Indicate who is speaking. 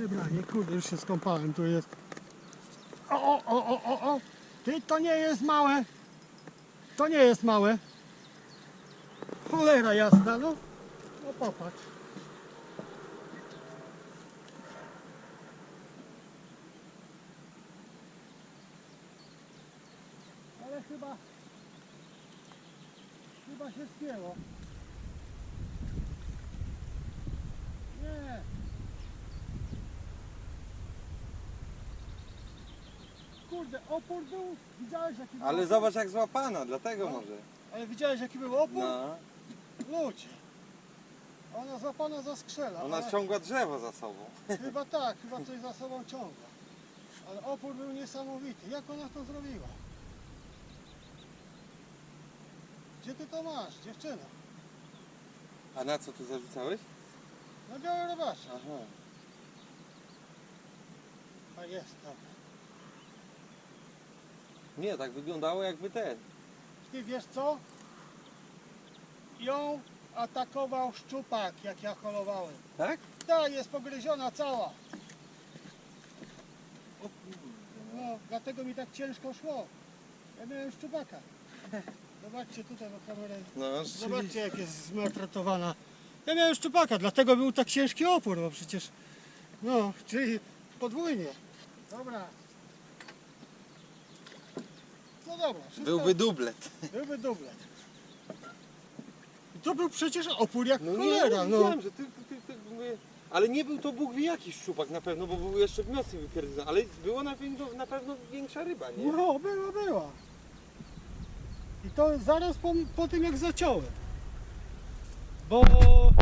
Speaker 1: Fajne branie, kurde, już się skąpałem, tu jest. O, o, o, o, o, o. Ty, to nie jest małe. To nie jest małe. Cholera jasna, no. No popatrz. Ale chyba... Chyba się spięło. Kurde, opór był, widziałeś jaki był
Speaker 2: Ale
Speaker 1: opór?
Speaker 2: zobacz jak złapana, dlatego
Speaker 1: No.
Speaker 2: może.
Speaker 1: Ale widziałeś jaki był opór?
Speaker 2: No.
Speaker 1: Ludzie. Ona złapana za skrzela.
Speaker 2: Ona
Speaker 1: ale
Speaker 2: ciągła drzewo za sobą.
Speaker 1: Chyba tak, chyba coś za sobą ciągła. Ale opór był niesamowity. Jak ona to zrobiła? Gdzie ty to masz, dziewczyno?
Speaker 2: A na co tu zarzucałeś?
Speaker 1: Na białe robacze.
Speaker 2: Aha.
Speaker 1: A jest, dobra.
Speaker 2: Nie, tak wyglądało jakby ten.
Speaker 1: Ty wiesz co? Ją atakował szczupak, jak ja holowałem.
Speaker 2: Tak?
Speaker 1: Ta jest pogryziona cała.
Speaker 2: O kurde.
Speaker 1: No, dlatego mi tak ciężko szło. Ja miałem szczupaka. Zobaczcie tutaj na kamerę.
Speaker 2: No,
Speaker 1: Zobaczcie jak jest zmaltretowana. Ja miałem szczupaka, dlatego był tak ciężki opór, bo przecież... No, czyli podwójnie. Dobra. No dobra. wszystko-
Speaker 2: Byłby dublet.
Speaker 1: Byłby dublet. I to był przecież opór jak
Speaker 2: No nie,
Speaker 1: cholera, no.
Speaker 2: wiedziałem, że ty, ty, ty, ty mówię, Ale nie był to Bóg wie jaki szczupak na pewno, bo był jeszcze wniosek wypierdolony. Ale było na pewno, na pewno większa ryba, nie?
Speaker 1: No, była, była. I to zaraz po, po tym jak zaciąłem. Bo